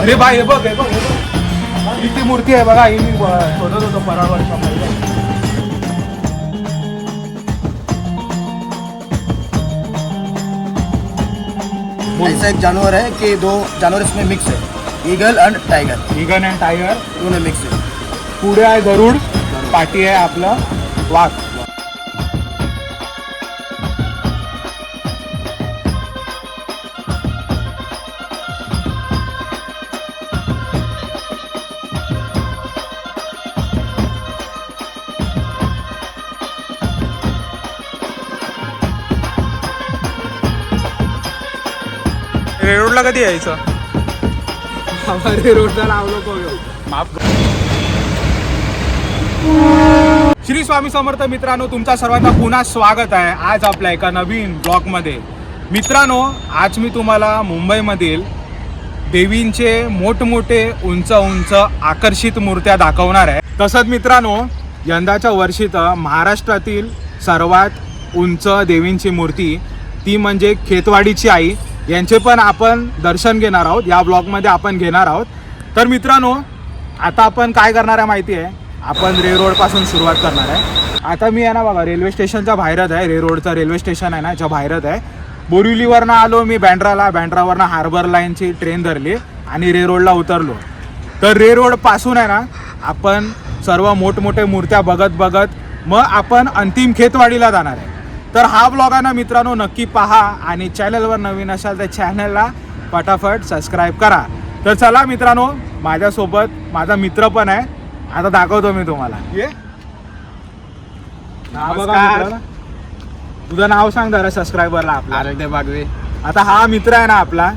अरे बाय हे बघ हे बघ हे बघ. किती मूर्ती आहे बघा ही मी शोधत होतो परावर ऐसा एक जानवर है कि दो जानवर इसमें मिक्स है. Eagle and tiger eagle and tiger दोनों मिक्स है. पुढे आहे गरुड. पाठी आहे आपलं वाघ. रोडला कधी यायचं? रोडला लावलो माफ श्री स्वामी समर्थ मित्रांनो तुमचा सर्वांना पुन्हा स्वागत आहे आज आपल्या एका नवीन ब्लॉगमध्ये. मित्रांनो आज मी तुम्हाला मुंबईमधील देवींचे मोठमोठे उंच उंच आकर्षित मूर्त्या दाखवणार आहे. तसंच मित्रांनो यंदाच्या वर्षी तर महाराष्ट्रातील सर्वात उंच देवींची मूर्ती ती म्हणजे खेतवाडीची आई. यांचे पण आपण दर्शन घेणार आहोत. या ब्लॉगमध्ये आपण घेणार आहोत. तर मित्रांनो आता आपण काय करणार आहे माहिती आहे? आपण रे रोडपासून सुरुवात करणार आहे. आता मी आहे ना बघा रेल्वे स्टेशनच्या बाहेरच आहे. रे रोडचं रेल्वे स्टेशन आहे ना याच्या बाहेरच आहे. बोरिवलीवरनं आलो मी बँड्राला बँड्रावरनं हार्बर लाईनची ट्रेन धरली आणि रे रोडला उतरलो. तर रे रोडपासून आहे ना आपण सर्व मोठमोठे मूर्त्या बघत बघत मग आपण अंतिम खेतवाडीला जाणार आहे. तर हा ब्लॉग आहे ना मित्रांनो नक्की पहा आणि चॅनलवर नवीन असाल तर चॅनलला फटाफट सबस्क्राईब करा. तर चला मित्रांनो माझ्यासोबत माझा मित्र पण आहे. आता दाखवतो मी तुम्हाला. ये. नमस्कार. तुझं नाव सांग जरा सबस्क्रायबरला आपला. आरोग्य बागवे. आता हा मित्र आहे ना आपला.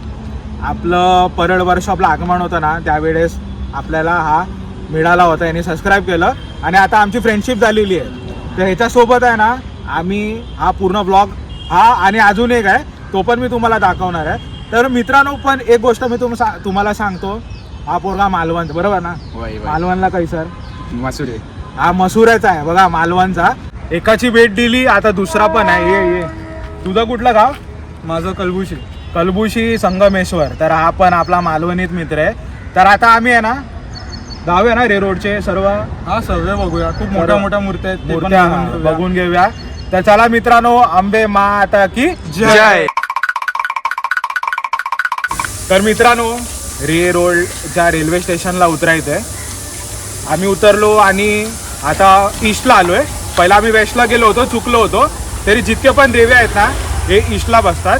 आपलं परळ वर्कशॉपला आगमन होतं ना त्यावेळेस आपल्याला हा मिळाला होता. याने सबस्क्राईब केलं. आणि आता आमची फ्रेंडशिप झालेली आहे. तर ह्याच्यासोबत आहे ना आम्ही हा पूर्ण ब्लॉग हा आणि अजून एक आहे तो पण मी तुम्हाला दाखवणार आहे. तर मित्रांनो पण एक गोष्ट मी तुम सा- तुम्हाला सांगतो. हा पोरगा मालवण बरोबर ना? मालवणला काही सर? मसुरे हा मसुराचा आहे बघा मालवणचा. एकाची भेट दिली आता दुसरा पण आहे. ये ये. तुझं कुठलं गाव? माझं कलबुशी. कलबुशी संगमेश्वर. तर हा पण आपला मालवणीत मित्र आहे. तर आता आम्ही आहे ना गाव आहे ना रे रोडचे सर्व? हा सर्वे बघूया. खूप मोठ्या मोठ्या मूर्त्या आहेत मूर्त्या बघून घेऊया. तर चला मित्रांनो आंबे माता की जय. तर मित्रांनो रे रोडच्या रेल्वे स्टेशनला उतरायचं आहे आम्ही उतरलो आणि आता ईस्टला आलो आहे पहिला आम्ही वेस्टला गेलो होतो चुकलो होतो. तरी जितके पण रेल्वे आहेत ना हे ईस्टला बसतात.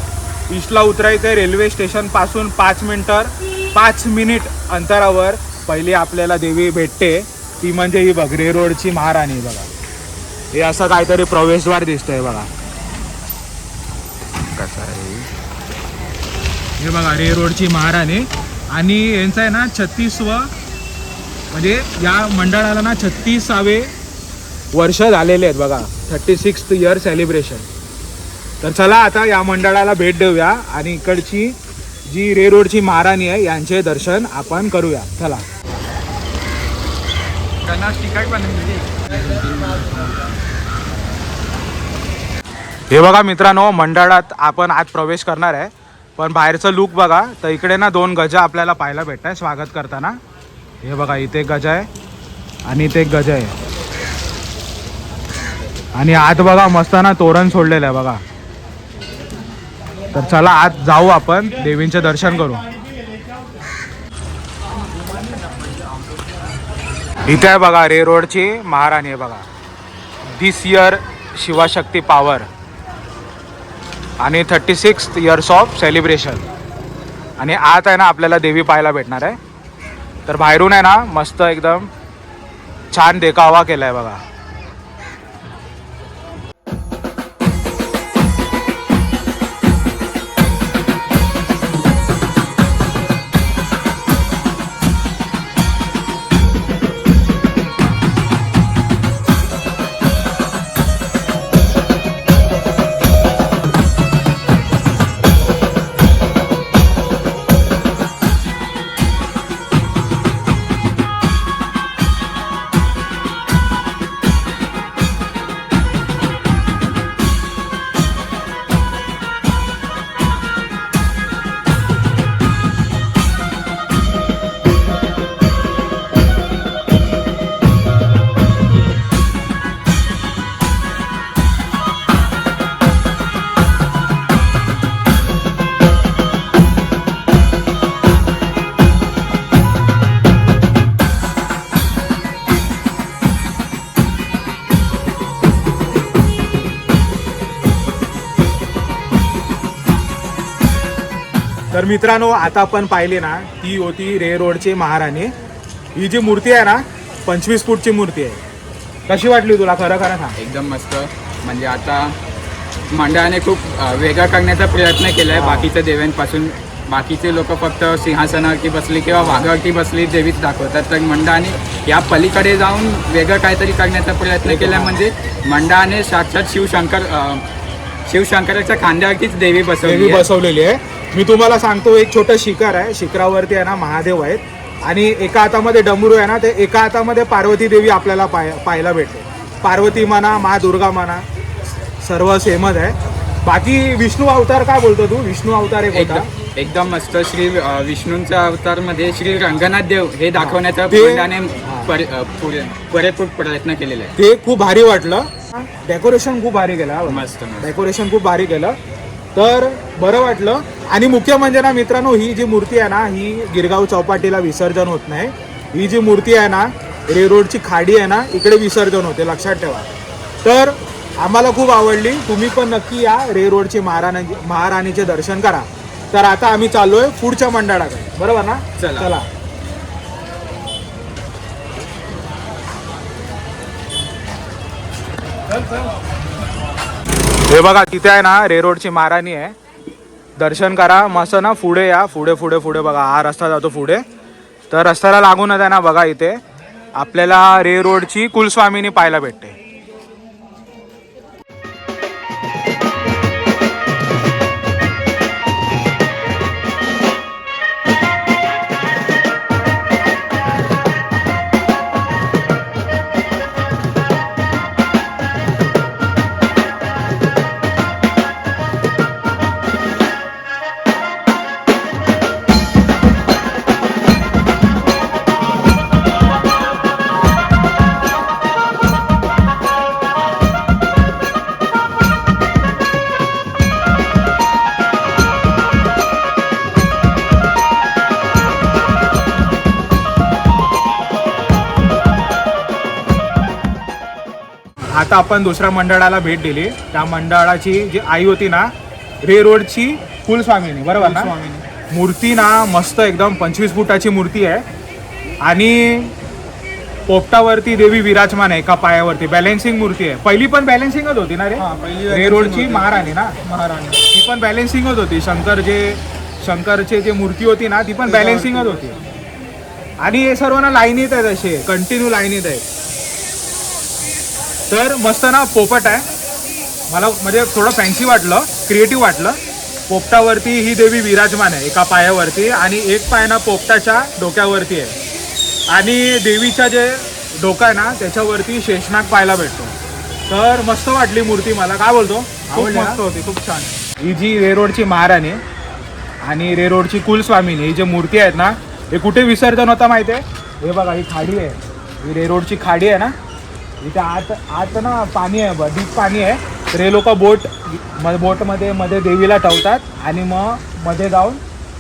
ईस्टला उतरायचं आहे रेल्वे स्टेशनपासून पाच मिनटर पाच मिनिट अंतरावर. पहिली आपल्याला देवी भेटते ती म्हणजे ही बघ रे रोडची महाराणी बघा. हे असं काहीतरी प्रवेशद्वार दिसतंय बघा. कसं आहे? हे बघा रे रोडची महाराणी. आणि यांचं आहे ना छत्तीसव म्हणजे या मंडळाला ना छत्तीसावे वर्ष झालेले आहेत बघा. थर्टी सिक्स इयर सेलिब्रेशन तर चला आता या मंडळाला भेट देऊया आणि इकडची जी रे रोडची महाराणी आहे यांचे दर्शन आपण करूया. चला. त्यांना तिकीट पण हे बघा मित्रांनो मंडळात आपण आज प्रवेश करणार आहे. पण बाहेरचं लुक बघा तर इकडे ना दोन गजा आपल्याला पाहायला भेटत आहे स्वागत करताना. हे बघा इथे एक गजा आहे आणि इथे एक गजा आहे. आणि आत बघा मस्त ना तोरण सोडलेलं आहे बघा. तर चला आत जाऊ आपण देवींचे दर्शन करू. इथे आहे बघा रे रोडची महाराणी आहे बघा. दिस इयर शिवाशक्ती पॉवर आणि thirty six years of celebration आणि आत आहे ना आपल्याला देवी पाहायला भेटणार आहे. तर बाहेरून आहे ना मस्त एकदम छान देखावा केला आहे बघा. मित्रांनो आता आपण पाहिली ना ती होती रे रोडची महाराणी. ही जी मूर्ती आहे ना पंचवीस फूटची मूर्ती आहे. कशी वाटली तुला? खरं खरं सांग. एकदम मस्त. म्हणजे आता मंडळाने खूप वेगळा करण्याचा प्रयत्न केला आहे बाकीच्या देव्यांपासून बाकीचे लोक फक्त सिंहासनावरती बसली किंवा वाघावरती बसली देवीच दाखवतात. तर मंडळाने या पलीकडे जाऊन वेगळं काहीतरी करण्याचा प्रयत्न केला. म्हणजे मंडळाने साक्षात शिवशंकर शिवशंकराच्या खांद्यावरतीच देवी बसवली. बसवलेली आहे. मी तुम्हाला सांगतो एक छोटं शिखर आहे. शिखरावरती आहे ना महादेव आहेत. आणि एका हातामध्ये डमरू आहे ना ते एका हातामध्ये पार्वती देवी आपल्याला पाय पाहायला भेटते. पार्वती म्हणा महादुर्गा म्हणा सर्व सेमच आहे. बाकी विष्णू अवतार काय बोलतो तू? विष्णू अवतार एक होता. एकदम मस्त श्री विष्णूंच्या अवतारमध्ये श्री रंगनाथ देव हे दाखवण्याचा पुरेपूर प्रयत्न केलेला आहे ते खूप भारी वाटलं. डेकोरेशन खूप भारी केलं मस्त डेकोरेशन खूप भारी केलं. तर बरं वाटलं. आणि मुख्य म्हणजे ना मित्रांनो ही जी मूर्ती आहे ना ही गिरगाव चौपाटीला विसर्जन होत नाही. ही जी मूर्ती आहे ना रे रोडची खाडी आहे ना इकडे विसर्जन होते लक्षात ठेवा. तर आम्हाला खूप आवडली. तुम्ही पण नक्की या रे रोडची महाराणी महाराणीचे दर्शन करा. तर आता आम्ही चाललोय पुढच्या मंडळाकडे. बरोबर ना? चला. चला. हे बघा तिथे आहे ना रे रोडची महाराणी आहे. दर्शन करा मस्त ना पुढे या पुढे पुढे पुढे बघा. हा रस्ता जातो पुढे. तर रस्त्याला लागूनच आहे ना बघा इथे. आपल्याला रे रोडची कुलस्वामिनी पाहायला भेटते. आता आपण दुसऱ्या मंडळाला भेट दिली. त्या मंडळाची जी आई होती ना रे रोडची कुलस्वामिनी बरोबर ना? मूर्ती ना मस्त एकदम पंचवीस फुटाची मूर्ती आहे. आणि पोपटावरती देवी विराजमान आहे एका पायावरती. बॅलेन्सिंग मूर्ती आहे. पहिली पण बॅलेन्सिंगच होती ना रे? रे रोडची. महाराणी ना? महाराणी. ती पण बॅलेन्सिंगच होती. शंकर जे शंकरचे जे मूर्ती होती ना ती पण बॅलेन्सिंगच होती. आणि हे सर्व ना लाईनीत आहेत असे कंटिन्यू लाईनीत आहेत तर मस्त ना पोपट आहे. मला म्हणजे थोडं फॅन्सी वाटलं क्रिएटिव्ह वाटलं. पोपटावरती ही देवी विराजमान आहे एका पायावरती आणि एक पाय ना पोपटाच्या डोक्यावरती आहे. आणि देवीच्या जे डोका आहे ना त्याच्यावरती शेषनाग पाहायला भेटतो. तर मस्त वाटली मूर्ती मला. काय बोलतो? खूप? मस्त होती खूप छान. ही जी रेरोडची महाराणी आणि रेरोडची कुलस्वामिनी ही जी मूर्ती आहेत ना हे कुठे विसर्जन होता माहिती आहे हे बघा ही खाडी आहे. ही रेरोडची खाडी आहे ना? इथे आत आत ना पाणी आहे डीप पाणी आहे. तर हे लोक बोट म बोटमध्ये मध्ये देवीला ठेवतात आणि मग मध्ये जाऊन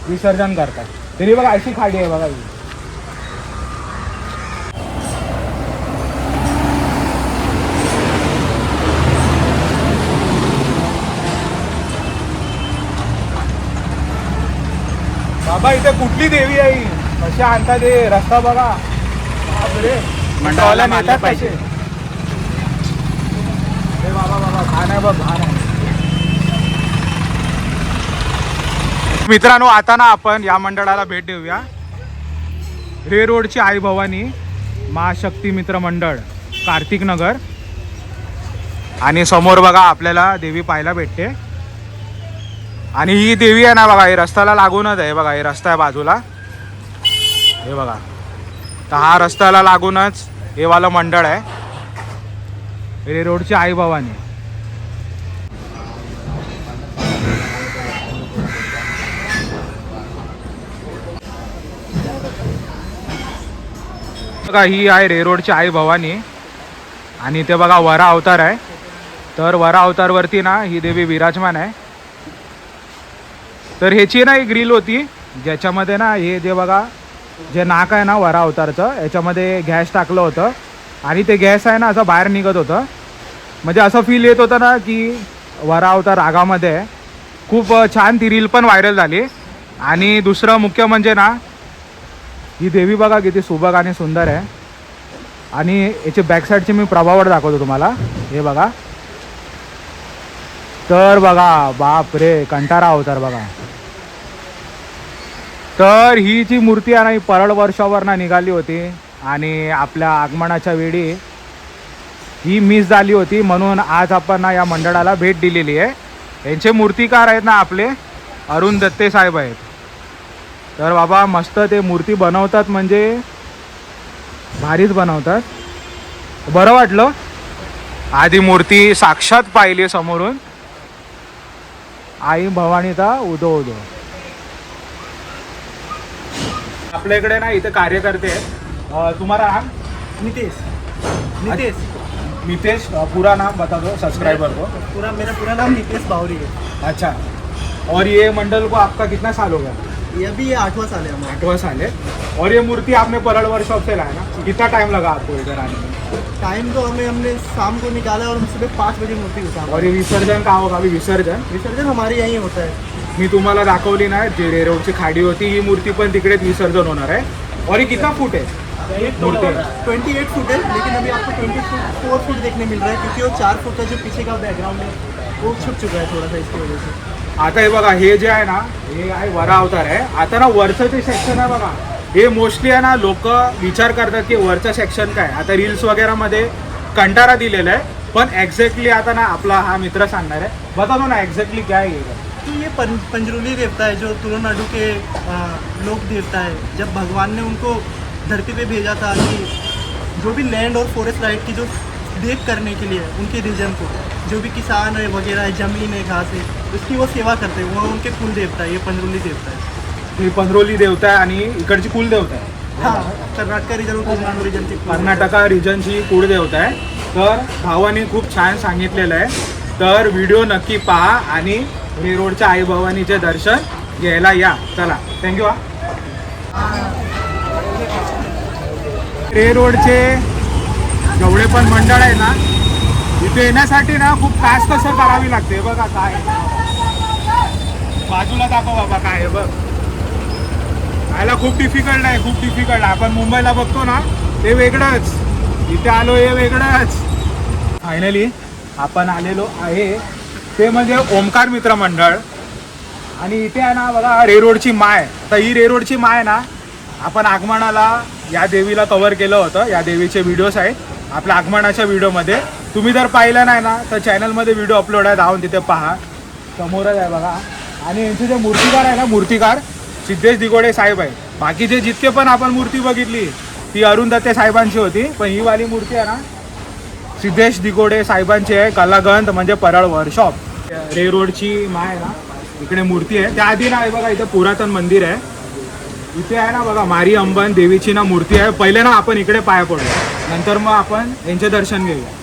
विसर्जन करतात. तरी बघा अशी खाडी आहे बघा ही. बाबा इथे कुठली देवी आहे? कशी आणतात ते रस्ता बघा. बापरे. मंडळाला मानलं पाहिजे. कसे? हे बाबा आहे. मित्रांनो आता ना आपण या मंडळाला भेट देऊया. रे रोडची आई भवानी महाशक्ती मित्र मंडळ कार्तिक नगर. आणि समोर बघा आपल्याला देवी पाहायला भेटते. आणि ही देवी आहे ना बघा हे रस्त्याला लागूनच आहे बघा हे रस्ता आहे बाजूला. हे बघा. तर हा रस्त्याला लागूनच हे वालं मंडळ आहे. रे रोडची आई भवानी. बघा ही आहे रे रोडची आई भवानी. आणि ते बघा वरा अवतार आहे. तर वरा अवतारवरती ना ही देवी विराजमान आहे. तर ह्याची ना एक ग्रिल होती. ज्याच्यामध्ये ना हे जे बघा जे नाक आहे ना वरा अवतारचं याच्यामध्ये गॅस टाकलं होतं. आणि ते गॅस आहे ना असं बाहेर निघत होतं. म्हणजे असं फील येत होतं ना की वरा अवतार रागामध्ये खूप छान ती रील पण व्हायरल झाली. आणि दुसरं मुख्य म्हणजे ना ही देवी बघा किती सुबक आणि सुंदर आहे. आणि याचे बॅकसाईडचे मी प्रभावड दाखवतो तुम्हाला. हे बघा. तर बघा बाप रे कंटारा अवतार बघा. तर ही जी मूर्ती आहे ना ही परळ वर्षावरनं निघाली होती. आणि आपल्या आगमनाच्या वेळी ही मिस झाली होती. म्हणून आज आपण ना या मंडळाला भेट दिलेली आहे. यांचे मूर्तिकार आहेत ना आपले अरुण दत्ते साहेब आहेत. तर बाबा मस्त ते मूर्ती बनवतात म्हणजे भारीच बनवतात. बरं वाटलं? आधी मूर्ती साक्षात पाहिली समोरून. आई भवानीचा उदो उदो. आपल्या इकडे ना इथे कार्यकर्ते आहेत. तुम्हाला नाम? नितेश. नितेश. मितेश अं, पूरा नाम बता दो सब्सक्राइबर को. पूरा मेरा पूरा नाम नितेश बावरी है. अच्छा. और ये मंडल को आपका कितना साल हो गया? ये अभी ये आठवां साल है हमारा। आठवां साल है। और ये मूर्ति आपने परल वर्कशॉप से लाया ना? कितना टाइम लगा आपको इधर आने में? टाइम तो हमें हमने शाम को निकाला और हम सुबह पाँच बजे मूर्ति उतारा। और ये विसर्जन का होगा? अभी विसर्जन? विसर्जन हमारे यहीं होता है। मी तुम्हाला दाखवली ना जे रेरोडची खाडी होती ही मूर्ति पण तिकडेच विसर्जन होणार आहे. और ये कितना फूट है ट्वेंटी एट फुट है लेकिन अभी आपको ट्वेंटी फोर फुट देखने मिल रहा है क्योंकि वो चार फुट का जो पीछे का बैकग्राउंड है वो छुप चुका है थोड़ा सा इसकी वजह से। आता हे बघा हे जे आहे ना हे आहे वरा अवतार आहे. आता ना वरचं जे सेक्शन आहे बघा हे मोस्टली आहे ना लोक विचार करतात की वरचं सेक्शन काय. आता रील्स वगैरेमध्ये कंटारा दिलेला आहे पण एक्झॅक्टली आता ना आपला हा मित्र सांगणार आहे. बता दो ना एक्झॅक्टली काय आहे कि ये पं, पंजरुली देवता है जो तुलनाडु के आ, लोक देवता है जब भगवान ने उनको धरती पे भेजा था कि जो भी लैंड और फॉरेस्ट राइट की जो देख करने के लिए उनके रीजन को। जो भी किसान है वगैरह है जमीन है घास है उसकी वो सेवा करते हैं। वो उनके कुल देवता है ये पंजरुली देवता है। ही पंधरोली देवता आहे आणि इकडची कुलदेवता आहे. हाँ कर्नाटका रीजन और तमिलनाडु रीजन के कुल- कर्नाटका रिजनची कुळदेवता आहे. तर भावाने खूप छान सांगितलेलं आहे. तर व्हिडिओ नक्की पहा आणि रेरोडच्या आई भवानीचे दर्शन घ्यायला या. चला थँक्यू हा. रे रोडचे जेवढे पण मंडळ आहे ना इथे येण्यासाठी ना खूप कास कसर करावी लागते. बघा काय बाजूला दाखव बाबा काय आहे बघ. खायला खूप डिफिकल्ट आहे खूप डिफिकल्ट आपण मुंबईला बघतो ना ते वेगळंच. इथे आलो हे वेगळंच. फायनली आपण आलेलो आहे. ते म्हणजे ओमकार मित्र मंडळ. आणि इथे आहे ना बघा रेरोडची माय. तर ही रेरोडची माय ना आपण आगमनाला या देवीला कवर केलं होतं. या देवीचे व्हिडिओज आहेत. आपल्या आगमनाच्या व्हिडिओमध्ये तुम्ही जर पाहिलं नाही ना तर चॅनलमध्ये व्हिडिओ अपलोड आहे धावून तिथे पहा. समोरच आहे बघा. आणि यांचे जे मूर्तिकार आहे ना मूर्तिकार सिद्धेश दिगोडे साहेब आहे बाकीचे जितके पण आपण मूर्ती बघितली ती अरुण दत्ते साहेबांची होती पण ही वाली मूर्ती आहे ना सिद्धेश दिगोडे साहेबांची आहे कलागंध म्हणजे परळ वर्कशॉप रे रोडची माय आहे ना इकडे मूर्ती आहे. त्या आधी ना आहे बघा इथं पुरातन मंदिर आहे. इथे आहे ना बघा मारी अंबन देवीची ना मूर्ती आहे. पहिले ना आपण इकडे पाया पडू. नंतर मग आपण यांचे दर्शन घेऊया.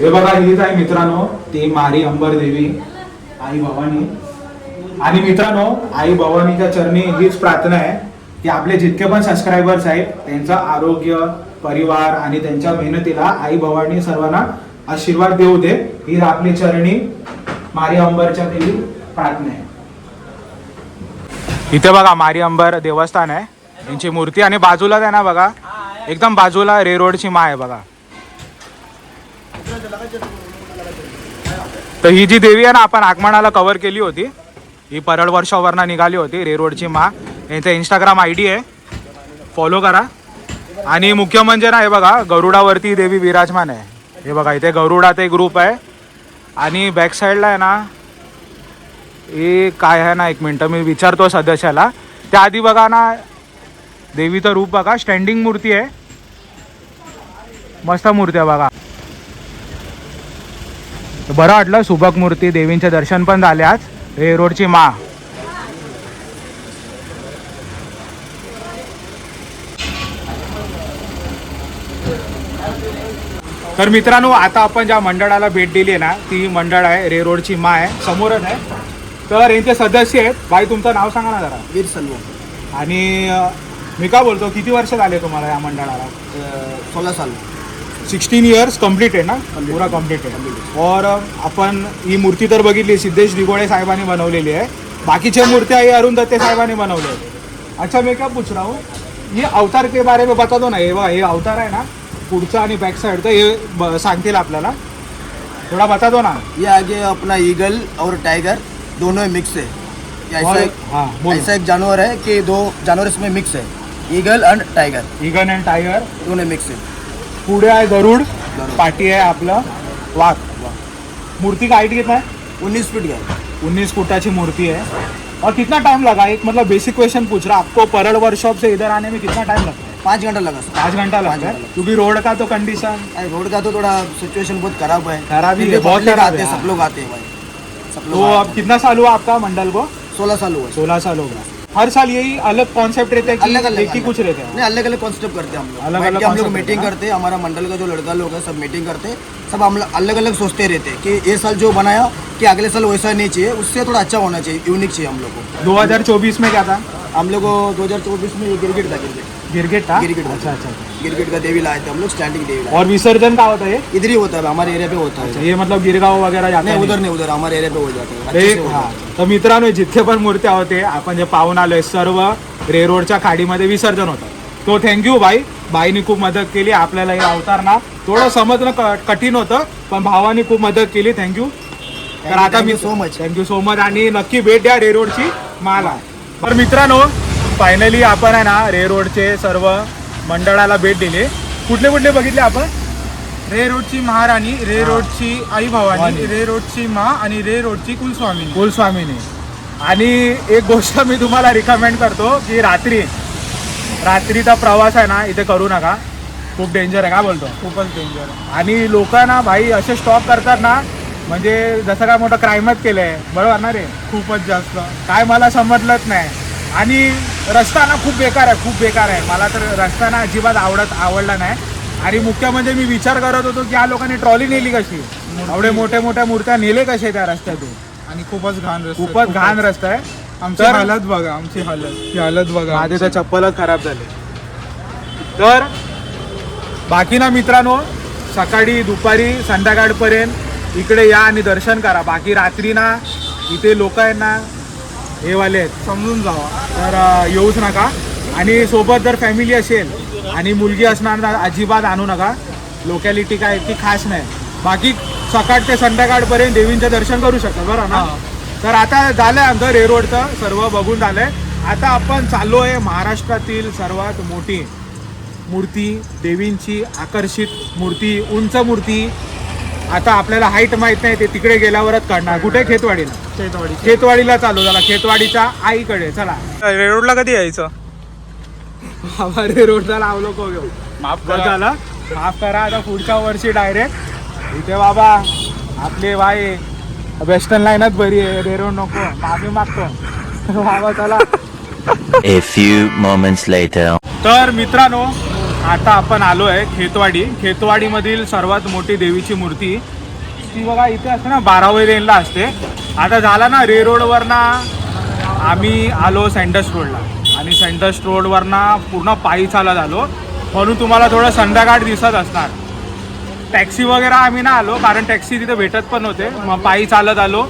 हे बघा हीच आहे मित्रांनो ती मारी अंबर देवी आई भवानी. आणि मित्रांनो आई भवानीच्या चरणी हीच प्रार्थना आहे की आपले जितके पण सबस्क्रायबर्स आहेत त्यांचं आरोग्य परिवार आणि त्यांच्या मेहनतीला आई भवानी सर्वांना आशीर्वाद देऊ दे. ही आपली चरणी मारी अंबरच्या देवी प्रार्थना आहे. इथे बघा मारी अंबर देवस्थान आहे. त्यांची मूर्ती आणि बाजूला आहे ना बघा एकदम बाजूला रे रोडची माय आहे बघा. तर ही जी देवी आहे ना आपण आगमनाला कव्हर केली होती. ही परळ वर्षावरनं निघाली होती रे रोडची मा. यांचा इंस्टाग्राम आय डी आहे. फॉलो करा. आणि मुख्य म्हणजे ना हे बघा गरुडावरती देवी विराजमान आहे. हे बघा इथे गरुडात एक ग्रुप आहे. आणि बॅक साईडला आहे ना हे काय आहे ना एक मिनटं मी विचारतो सदस्याला. त्याआधी बघा ना देवीचं रूप बघा. स्टँडिंग मूर्ती आहे. मस्त मूर्ती आहे बघा. बरं वाटलं सुबक मूर्ती देवींचे दर्शन पण झाले आज. रोडची मा. तर मित्रांनो आता आपण ज्या मंडळाला भेट दिली आहे ना ती मंडळ आहे रे रोडची मा आहे. समोरच आहे. तर यांचे सदस्य आहेत. बाई तुमचं नाव सांगा ना जरा. वीर सलवो. आणि मी का बोलतो? किती वर्ष झाले तुम्हाला या मंडळाला? सोलह साल. सिक्स्टीन इयर्स कंप्लीट आहे ना? पुरा कंप्लीट आहे. और आपण ही मूर्ती तर बघितली सिद्धेश दिगोळे साहेबांनी बनवलेली आहे. बाकीचे मूर्तियाँ ये अरुण दत्ते साहेबांनी बनवले होते अच्छा मैं क्या पूछ रहा हूँ. ये अवतार के बारे में बता दो ना. हे हे अवतार आहे ना पुढचा आणि बॅक साईड तर हे सांगतील आपल्याला. थोडा बता दो ना. ये आगे अपना ईगल और टाइगर दोनों मिक्स है. ऐसा एक हाँ बोल. ऐसा एक जानवर है कि दो जानवर इसमें मिक्स है. Eagle and tiger eagle and tiger दोनों मिक्स है. पुढे आहे गरुड पाठी आहे आपलं वाघ. मूर्ति का हाइट कितना है उन्नीस फीट का उन्नीस फुटाची मूर्ति है और कितना टाइम लगा? एक मतलब बेसिक क्वेश्चन पूछ रहा आपको परल वर्कशॉप से इधर आने में कितना टाइम लगता है पाँच घंटा लगा सर पाँच घंटा लगता है? क्योंकि रोड का तो कंडीशन रोड का तो थोड़ा सिचुएशन बहुत खराब है. खराब ही है, बहुत खराब आते है। सब लोग आते हैं भाई. सब तो लोग अब कितना साल हुआ आपका मंडल को? सोलह साल हुए सोलह साल हो गया। हर साल यही अलग कॉन्सेप्ट रहते हैं कि अलग अलग। कुछ रहते हैं। नहीं अलग अलग कॉन्सेप्ट करते हैं हम लोग। अलग अलग हम लोग मीटिंग करते हैं। हमारा मंडल का जो लड़का लोग है सब मीटिंग करते हैं सब हम अलग अलग सोचते रहते हैं कि ये साल जो बनाया कि अगले साल वैसा नहीं चाहिए उससे थोड़ा अच्छा होना चाहिए यूनिक चाहिए हम लोग को। दो हज़ार चौबीस में क्या था? हम लोग को 2024 में ये गिरगिट था गिरगिट। गिरगिट था गिरगिट। अच्छा अच्छा। गिरगिट का देवी लाए थे हम लोग स्टैंडिंग देवी लाए और विसर्जन का होता है? इधर ही होता है हमारे एरिया पे होता. है ये मतलब गिरगाव वगैरह जाता नहीं है उधर नहीं उधर. हमारे एरिया पे हो जाते. हैं. से। तर मित्रांनो जितके पण मूर्त्या होते आपण जे पाहून आलोय सर्व रेरोडच्या खाडीमध्ये विसर्जन होतं. तो थँक्यू भाई बाईनी खूप मदत केली आपल्याला हे अवतार ना थोडं समजणं कठीण होतं पण भावानी खूप मदत केली थँक्यू तर आता मी so much. Thank you so much आणि नक्की भेट द्या रेरोडची माला. तर मित्रांनो फायनली आपण आहे ना रेरोडचे सर्व मंडळाला भेट दिली. कुठले कुठले बघितले आपण? रे रोडची महाराणी रे रोडची आई भवानी. रे रोडची मा आणि रे रोडची कुलस्वामिनी. कुलस्वामीने. आणि एक गोष्ट मी तुम्हाला रिकमेंड करतो की रात्री रात्रीचा प्रवास आहे ना इथे करू नका. खूप डेंजर आहे का बोलतो? खूपच डेंजर आणि लोक ना भाई असे स्टॉप करतात ना म्हणजे जसं काय मोठं क्राईमच केलंय. बरोबर ना रे? खूपच जास्त. काय मला समजलंच नाही. आणि रस्ता ना खूप बेकार आहे खूप बेकार आहे. मला तर रस्ता ना अजिबात आवडत आवडला नाही. आणि मुख्य म्हणजे मी विचार करत होतो की या लोकांनी ट्रॉली नेली कशी? एवढे मोठ्या मोठ्या मूर्त्या नेले कसे त्या रस्त्यातून? आणि खूपच घाण रस्ता खूपच घाण रस्ता आहे. आमची तर- हालत बघा आमची हालत. ही हालत बघा. माझे तर चप्पलच खराब झाले. तर बाकी ना मित्रांनो सकाळी दुपारी संध्याकाळपर्यंत इकडे या आणि दर्शन करा. बाकी रात्री ना इथे लोक आहेत ना हे वाले आहेत. समजून जावा. तर येऊच नका. आणि सोबत जर फॅमिली असेल आणि मुलगी असणार ना अजिबात आणू नका. लोकॅलिटी काय ती खास नाही. बाकी सकाळ ते संध्याकाळपर्यंत देवींचं दर्शन करू शकता बरं ना? तर आता झालंय आमचं रेरोडचं सर्व बघून झालंय. आता आपण चाललो आहे महाराष्ट्रातील सर्वात मोठी मूर्ती देवींची आकर्षित मूर्ती उंच मूर्ती. आता आपल्याला हाईट माहीत नाही ते तिकडे गेल्यावरच काढणार. कुठे? खेतवाडीला. चैतवाडी खेतवाडीला चालू झाला खेतवाडीच्या आईकडे चला. रेडला कधी यायचं? आम्हाला रोडला लावलो को घेऊ. माफ करा. झालं. माफ करा आता पुढच्या वर्षी डायरेक्ट इथे बाबा आपले बाई वेस्टर्न लाईनच बरी आहे रेरोड नको. माफी मागतो. बाबा चला. A few moments later. तर मित्रांनो आता आपण आलो आहे खेतवाडी. खेतवाडीमधील सर्वात मोठी देवीची मूर्ती ती बघा इथे असते ना बारावी लेनला असते. आता झाला ना रे रोडवरनं आम्ही आलो सेंटस रोडला आणि सेंटस रोडवरना पूर्ण पायी चालत आलो म्हणून तुम्हाला थोडं संध्याकाळ दिसत असणार. टॅक्सी वगैरे आम्ही ना आलो कारण टॅक्सी तिथे भेटत पण होते. मग पायी चालत आलो.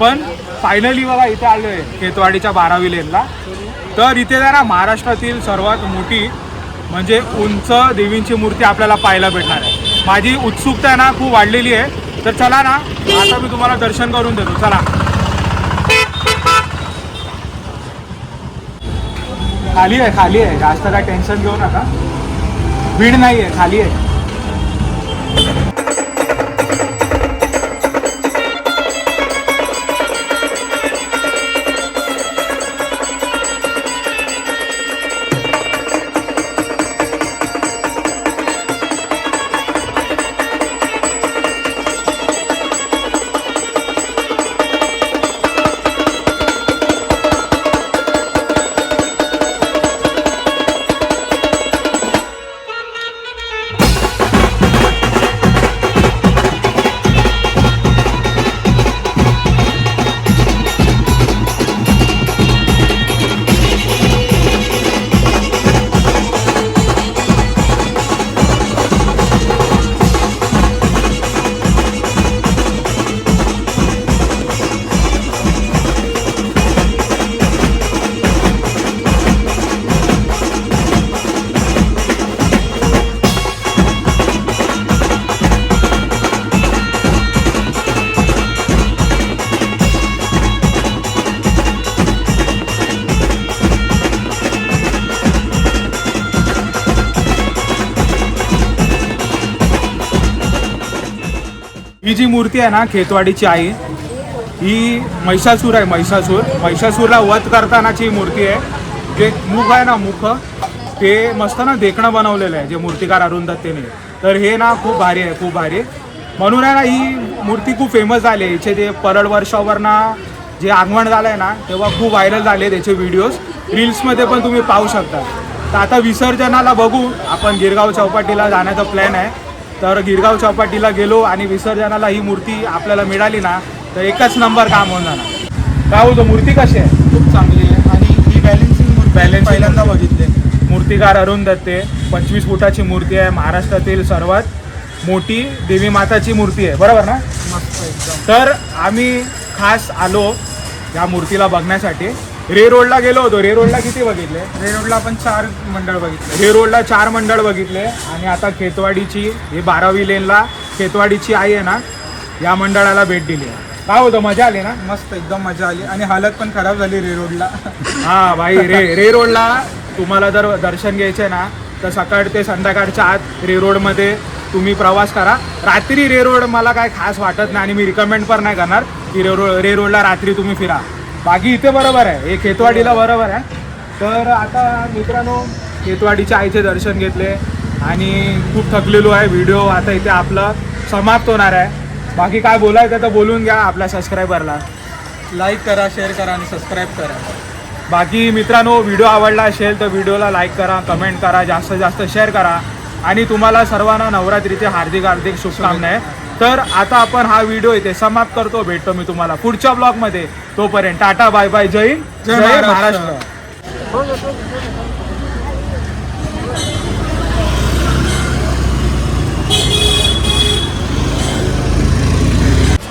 पण फायनली बघा इथे आलो आहे खेतवाडीच्या बारावी लेनला तर इथे जरा महाराष्ट्रातील सर्वात मोठी म्हणजे उंच देवींची मूर्ती आपल्याला पाहायला भेटणार आहे. माझी उत्सुकता आहे ना खूप वाढलेली आहे. तर चला ना आता मी तुम्हाला दर्शन करून देतो. चला. खाली आहे खाली आहे. जास्त काय टेन्शन घेऊ नका. भीड नाही आहे खाली आहे. ही जी मूर्ती आहे ना खेतवाडीची आई ही महिषासूर आहे महिषासूर महिषासूरला वध करतानाची ही मूर्ती आहे. जे मुख आहे ना मुख ते मस्त ना देखणं बनवलेलं आहे जे मूर्तिकार अरुंधत्तेने तर हे ना खूप भारी आहे खूप भारी. म्हणून आहे ना ही मूर्ती खूप फेमस झाली आहे. हिचे जे परळ वर्षावर ना जे आगमन झालं आहे ना तेव्हा खूप व्हायरल झाले त्याचे व्हिडिओज रील्समध्ये पण तुम्ही पाहू शकता. तर आता विसर्जनाला बघू. आपण गिरगाव चौपाटीला जाण्याचा प्लॅन आहे. तर गिरगाव चौपाटीला गेलो आणि विसर्जनाला ही मूर्ती आपल्याला मिळाली ना तर एकच नंबर काम होऊन जाणार. काय होतं मूर्ती कशी आहे? खूप चांगली आहे. आणि ही बॅलेन्सिंग मूर्ती Balancing पहिल्यांदा बघितले. मूर्तिकार अरुण दत्ते पंचवीस फुटाची मूर्ती आहे. महाराष्ट्रातील सर्वात मोठी देवी माताची मूर्ती आहे. बरोबर ना? मस्त एकदम. तर आम्ही खास आलो या मूर्तीला बघण्यासाठी. रे रोडला गेलो होतो. रे रोडला किती बघितले? रे रोडला आपण चार मंडळ बघितले. रे रोडला चार मंडळ बघितले. आणि आता खेतवाडीची हे बारावी लेनला खेतवाडीची आई आहे ना या मंडळाला भेट दिली. आहे काय होतं मजा आली ना? मस्त एकदम मजा आली. आणि हालत पण खराब झाली रे रोडला. हा भाई रे रे रोडला तुम्हाला जर दर्शन घ्यायचे ना तर सकाळ ते संध्याकाळच्या आत रे रोडमध्ये तुम्ही प्रवास करा. रात्री रे रोड मला काय खास वाटत नाही आणि मी रिकमेंड पण नाही करणार की रे रोड रे रोडला रात्री तुम्ही फिरा. बाकी इथे बरोबर आहे. हे खेतवाडीला बरोबर आहे. तर आता मित्रांनो खेतवाडीच्या आईचे दर्शन घेतले आणि खूप थकलेलो आहे. व्हिडिओ आता इथे आपलं समाप्त होणार आहे. बाकी काय बोलायचं तर बोलून घ्या आपल्या सबस्क्रायबरला लाईक करा शेअर करा आणि सबस्क्राईब करा. बाकी मित्रांनो व्हिडिओ आवडला असेल तर व्हिडिओला लाईक करा कमेंट करा जास्तीत जास्त शेअर करा. आणि तुम्हाला सर्वांना नवरात्रीचे हार्दिक हार्दिक शुभकामना आहे तर आता आपण हा व्हिडिओ इथे समाप्त करतो. भेटतो मी तुम्हाला पुढच्या ब्लॉगमध्ये तोपर्यंत टाटा बाय बाय जय हिंद, जय. महाराष्ट्र.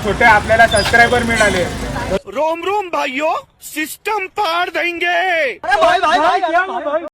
छोटे आपल्याला सबस्क्रायबर मिळाले. रोम रोम भाइयों सिस्टम पार देंगे.